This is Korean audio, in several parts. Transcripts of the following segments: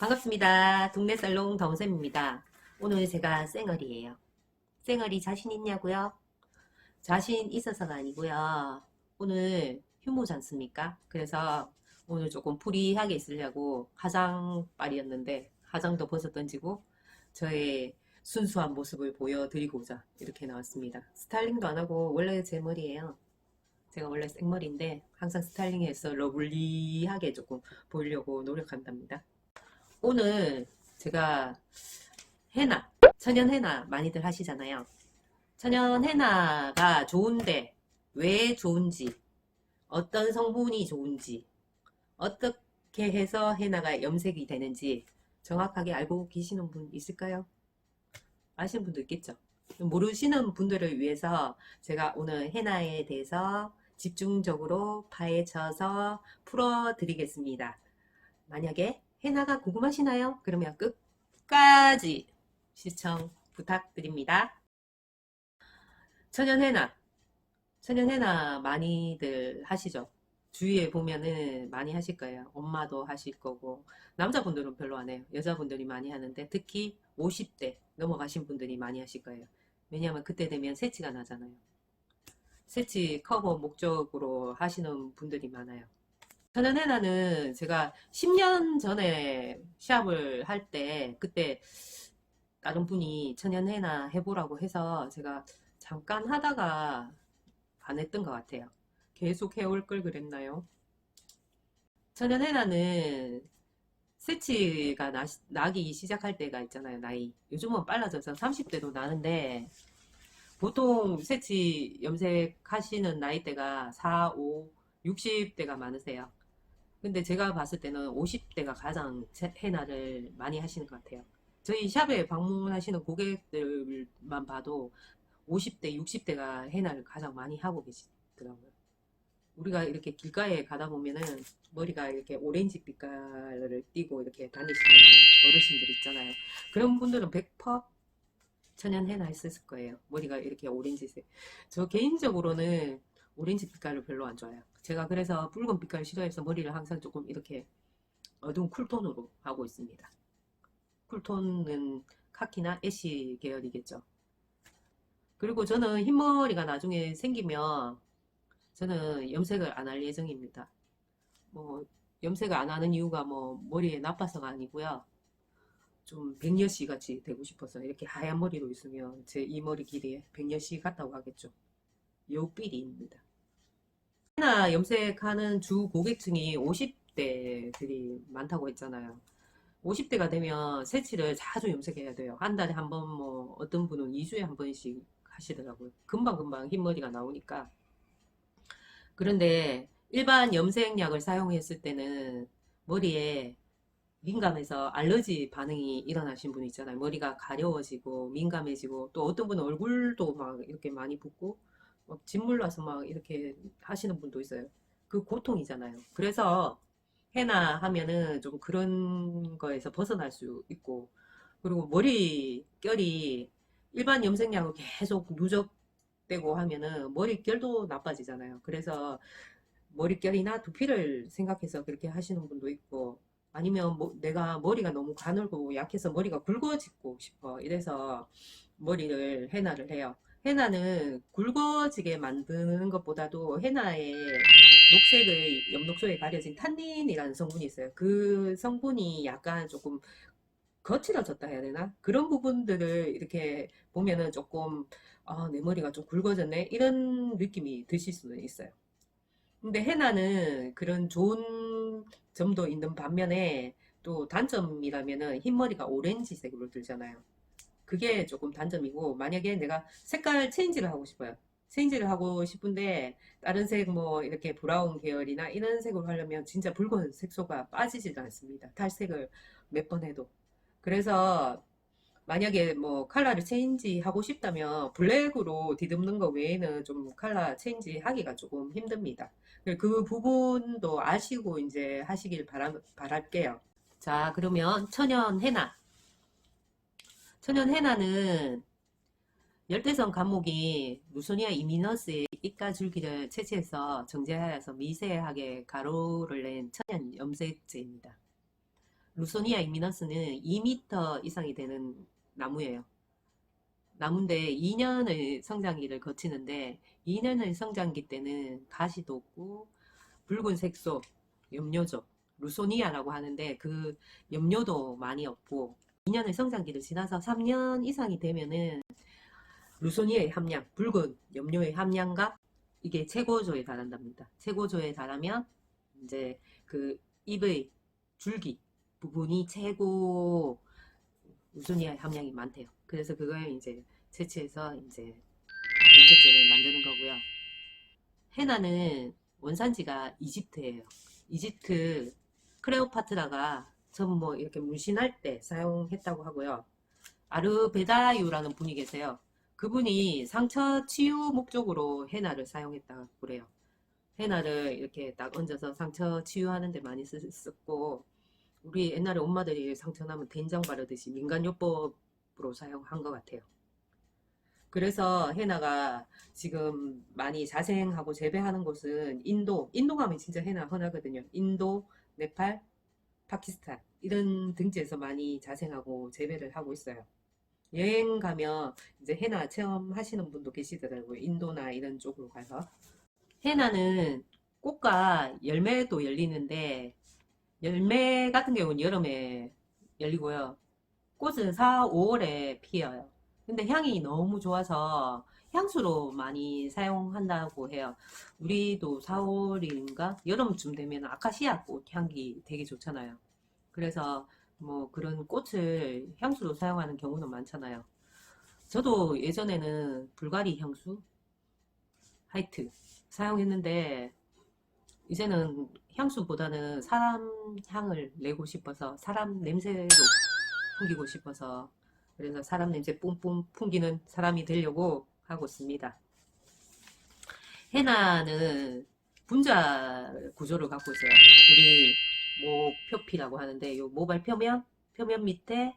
반갑습니다. 동네 살롱 덩쌤입니다. 오늘 제가 쌩얼이에요. 쌩얼이 자신 있냐고요? 자신 있어서가 아니고요. 오늘 휴무지 않습니까? 그래서 오늘 조금 프리하게 있으려고 화장빨이었는데 화장도 벗어 던지고 저의 순수한 모습을 보여드리고자 이렇게 나왔습니다. 스타일링도 안 하고 원래 제 머리예요. 제가 원래 생머리인데 항상 스타일링해서 러블리하게 조금 보이려고 노력한답니다. 오늘 제가 해나, 천연 해나 많이들 하시잖아요. 천연 해나가 좋은데 왜 좋은지, 어떤 성분이 좋은지, 어떻게 해서 해나가 염색이 되는지 정확하게 알고 계시는 분 있을까요? 아시는 분도 있겠죠? 모르시는 분들을 위해서 제가 오늘 해나에 대해서 집중적으로 파헤쳐서 풀어드리겠습니다. 만약에 해나가 궁금하시나요? 그러면 끝까지 시청 부탁드립니다. 천연 해나. 천연 해나 많이들 하시죠? 주위에 보면은 많이 하실 거예요. 엄마도 하실 거고, 남자분들은 별로 안 해요. 여자분들이 많이 하는데, 특히 50대 넘어가신 분들이 많이 하실 거예요. 왜냐하면 그때 되면 새치가 나잖아요. 새치 커버 목적으로 하시는 분들이 많아요. 천연 해나는 제가 10년 전에 시합을 할 때 그때 다른 분이 천연 해나 해보라고 해서 제가 잠깐 하다가 안 했던 것 같아요. 계속 해올 걸 그랬나요? 천연 해나는 새치가 나, 나기 시작할 때가 있잖아요, 나이. 요즘은 빨라져서 30대도 나는데 보통 새치 염색하시는 나이대가 4, 5, 60대가 많으세요. 근데 제가 봤을 때는 50대가 가장 제- 해나를 많이 하시는 것 같아요. 저희 샵에 방문하시는 고객들만 봐도 50대, 60대가 해나를 가장 많이 하고 계시더라고요. 우리가 이렇게 길가에 가다 보면은 머리가 이렇게 오렌지 빛깔을 띠고 이렇게 다니시는 어르신들 있잖아요. 그런 분들은 100% 천연 해나 했을 거예요. 머리가 이렇게 오렌지색. 저 개인적으로는 오렌지 빛깔을 별로 안 좋아해요. 제가 그래서 붉은 빛깔을 싫어해서 머리를 항상 조금 이렇게 어두운 쿨톤으로 하고 있습니다. 쿨톤은 카키나 애쉬 계열이겠죠. 그리고 저는 흰머리가 나중에 생기면 저는 염색을 안 할 예정입니다. 뭐 염색을 안 하는 이유가 뭐 머리에 나빠서가 아니고요. 좀 백녀씨 같이 되고 싶어서 이렇게 하얀 머리로 있으면 제 이 머리 길이에 백녀씨 같다고 하겠죠. 요삐리입니다. 하나 염색하는 주 고객층이 50대들이 많다고 했잖아요. 50대가 되면 새치를 자주 염색해야 돼요. 한 달에 한 번, 뭐, 어떤 분은 2주에 한 번씩 하시더라고요. 금방금방 흰머리가 나오니까. 그런데 일반 염색약을 사용했을 때는 머리에 민감해서 알러지 반응이 일어나신 분 있잖아요. 머리가 가려워지고 민감해지고 또 어떤 분은 얼굴도 막 이렇게 많이 붓고 막 진물 나서 막 이렇게 하시는 분도 있어요. 그 고통이잖아요. 그래서 해나 하면은 좀 그런 거에서 벗어날 수 있고 그리고 머리결이 일반 염색약을 계속 누적되고 하면은 머리결도 나빠지잖아요. 그래서 머리결이나 두피를 생각해서 그렇게 하시는 분도 있고 아니면 뭐 내가 머리가 너무 가늘고 약해서 머리가 굵어지고 싶어 이래서 머리를 해나를 해요. 해나는 굵어지게 만드는 것보다도 해나에 녹색의 엽록소에 가려진 탄닌이라는 성분이 있어요. 그 성분이 약간 조금 거칠어졌다 해야 되나? 그런 부분들을 이렇게 보면은 조금 아, 내 머리가 좀 굵어졌네 이런 느낌이 드실 수는 있어요. 근데 해나는 그런 좋은 점도 있는 반면에 또 단점이라면은 흰머리가 오렌지색으로 들잖아요. 그게 조금 단점이고 만약에 내가 색깔 체인지를 하고 싶어요. 체인지를 하고 싶은데 다른 색 뭐 이렇게 브라운 계열이나 이런 색으로 하려면 진짜 붉은 색소가 빠지질 않습니다. 탈색을 몇 번 해도. 그래서 만약에 뭐 컬러를 체인지 하고 싶다면 블랙으로 뒤덮는 거 외에는 좀 컬러 체인지 하기가 조금 힘듭니다. 그 부분도 아시고 이제 하시길 바라, 바랄게요. 자, 그러면 천연 해나. 천연 해나는 열대성 감목이 루소니아 이미너스의 이가 줄기를 채취해서 정제하여서 미세하게 가루를 낸 천연 염색제입니다. 루소니아 이미너스는 2m 이상이 되는 나무예요. 나무인데 2년의 성장기를 거치는데 2년의 성장기 때는 가시도 없고 붉은 색소, 염료죠. 루소니아라고 하는데 그 염료도 많이 없고 2년의 성장기를 지나서 3년 이상이 되면은 루소니아의 함량, 붉은 염료의 함량과 이게 최고조에 달한답니다. 최고조에 달하면 이제 그 잎의 줄기 부분이 최고 루소니아의 함량이 많대요. 그래서 그걸 이제 채취해서 이제 연체제를 만드는 거고요. 헤나는 원산지가 이집트예요. 이집트 크레오파트라가 전뭐 이렇게 문신할 때 사용했다고 하고요. 아르베다유라는 분이 계세요. 그분이 상처 치유 목적으로 헤나를 사용했다고 그래요. 헤나를 이렇게 딱 얹어서 상처 치유하는 데 많이 쓰- 썼고 우리 옛날에 엄마들이 상처 나면 된장 바르듯이 민간요법으로 사용한 것 같아요. 그래서 헤나가 지금 많이 자생하고 재배하는 곳은 인도, 인도 가면 진짜 헤나 흔하거든요. 인도, 네팔, 파키스탄 이런 등지에서 많이 자생하고 재배를 하고 있어요. 여행 가면 이제 헤나 체험하시는 분도 계시더라고요. 인도나 이런 쪽으로 가서. 헤나는 꽃과 열매도 열리는데 열매 같은 경우는 여름에 열리고요. 꽃은 4, 5월에 피어요. 근데 향이 너무 좋아서 향수로 많이 사용한다고 해요. 우리도 4월인가 여름쯤 되면 아카시아 꽃 향기 되게 좋잖아요. 그래서 뭐 그런 꽃을 향수로 사용하는 경우는 많잖아요. 저도 예전에는 불가리 향수, 하이트 사용했는데 이제는 향수보다는 사람 향을 내고 싶어서 사람 냄새로 풍기고 싶어서 그래서 사람 냄새 뿜뿜 풍기는 사람이 되려고 하고 있습니다. 헤나는 분자 구조를 갖고 있어요. 우리 모표피라고 하는데 요 모발 표면 표면 밑에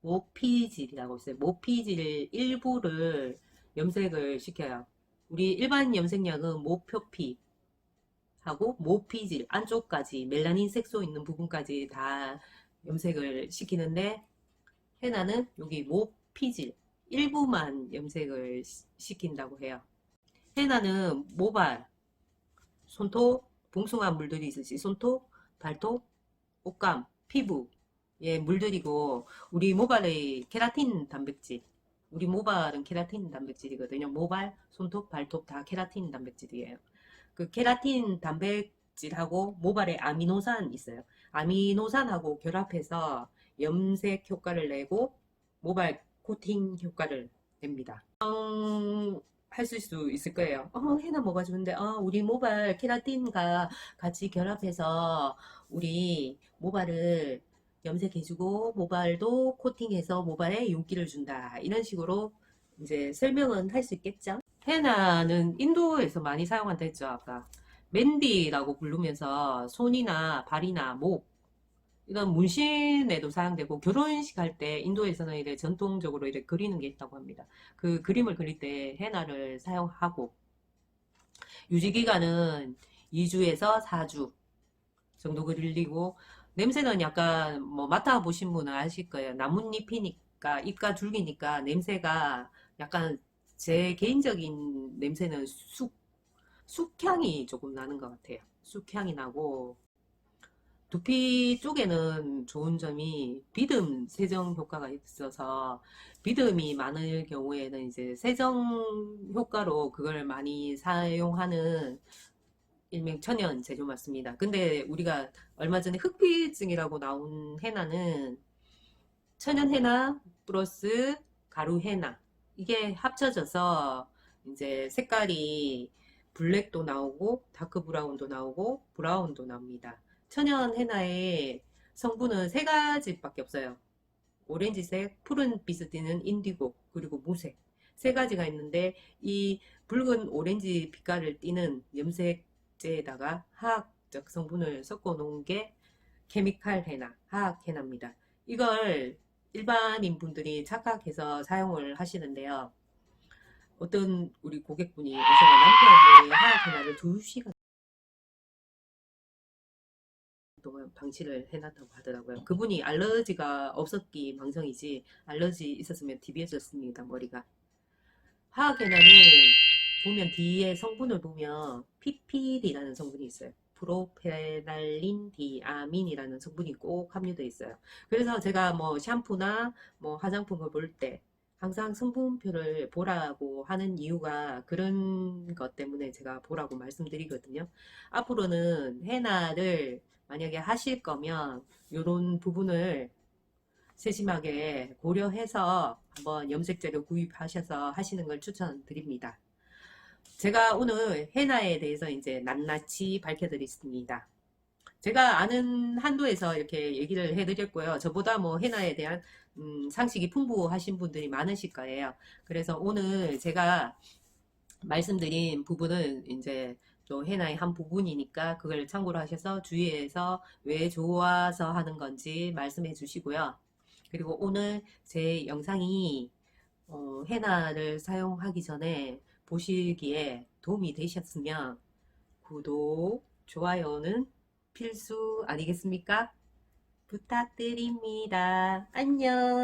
모피질이라고 있어요. 모피질 일부를 염색을 시켜요. 우리 일반 염색약은 모표피 하고 모피질 안쪽까지 멜라닌 색소 있는 부분까지 다 염색을 시키는데 헤나는 여기 모피질 일부만 염색을 시- 시킨다고 해요. 헤나는 모발, 손톱, 봉숭아 물들이 있듯이 손톱, 발톱, 옷감, 피부에 물들이고 우리 모발의 케라틴 단백질 우리 모발은 케라틴 단백질이거든요. 모발, 손톱, 발톱 다 케라틴 단백질이에요. 그 케라틴 단백질하고 모발에 아미노산 있어요. 아미노산하고 결합해서 염색 효과를 내고 모발 코팅 효과를 냅니다. 음, 하실 수 있을 거예요. 어, 해나 뭐가 좋은데, 어, 우리 모발 케라틴과 같이 결합해서 우리 모발을 염색해주고 모발도 코팅해서 모발에 윤기를 준다. 이런 식으로 이제 설명은 할 수 있겠죠? 헤나는 인도에서 많이 사용한다 했죠, 아까. 맨디라고 부르면서 손이나 발이나 목 이런 문신에도 사용되고 결혼식 할 때 인도에서는 이래 전통적으로 이렇게 그리는 게 있다고 합니다. 그 그림을 그릴 때 헤나를 사용하고 유지 기간은 2주에서 4주 정도 그리고 냄새는 약간 뭐 맡아 보신 분은 아실 거예요. 나뭇잎이니까 잎과 줄기니까 냄새가 약간 제 개인적인 냄새는 쑥 쑥향이 조금 나는 것 같아요. 쑥향이 나고 두피 쪽에는 좋은 점이 비듬 세정 효과가 있어서 비듬이 많을 경우에는 이제 세정 효과로 그걸 많이 사용하는 일명 천연 제조 맞습니다. 근데 우리가 얼마 전에 흑피증이라고 나온 헤나는 천연 헤나 플러스 가루 헤나 이게 합쳐져서 이제 색깔이 블랙도 나오고 다크 브라운도 나오고 브라운도 나옵니다. 천연 헤나의 성분은 세 가지밖에 없어요. 오렌지색, 푸른빛을 띠는 인디고, 그리고 무색. 세 가지가 있는데 이 붉은 오렌지 빛깔을 띠는 염색제에다가 화학적 성분을 섞어 놓은 게 케미칼 헤나, 화학 헤나입니다. 이걸 일반인 분들이 착각해서 사용을 하시는데요. 어떤 우리 고객분이 오셔서 남편분이 화학 헤나를 2시간 동안 방치를 해놨다고 하더라고요. 그분이 알러지가 없었기 망정이지 알러지 있었으면 디비해졌습니다 머리가. 화학에나는 보면 뒤에 성분을 보면 PPD라는 성분이 있어요. 프로페날린 디아민이라는 성분이 꼭 함유되어 있어요. 그래서 제가 뭐 샴푸나 뭐 화장품을 볼 때 항상 성분표를 보라고 하는 이유가 그런 것 때문에 제가 보라고 말씀드리거든요. 앞으로는 헤나를 만약에 하실 거면 이런 부분을 세심하게 고려해서 한번 염색제를 구입하셔서 하시는 걸 추천드립니다. 제가 오늘 헤나에 대해서 이제 낱낱이 밝혀드리겠습니다. 제가 아는 한도에서 이렇게 얘기를 해드렸고요. 저보다 뭐 헤나에 대한 음, 상식이 풍부하신 분들이 많으실 거예요. 그래서 오늘 제가 말씀드린 부분은 이제 또 헤나의 한 부분이니까 그걸 참고로 하셔서 주의해서 왜 좋아서 하는 건지 말씀해 주시고요. 그리고 오늘 제 영상이 어, 헤나를 사용하기 전에 보시기에 도움이 되셨으면 구독, 좋아요는 필수 아니겠습니까? 부탁드립니다. 안녕.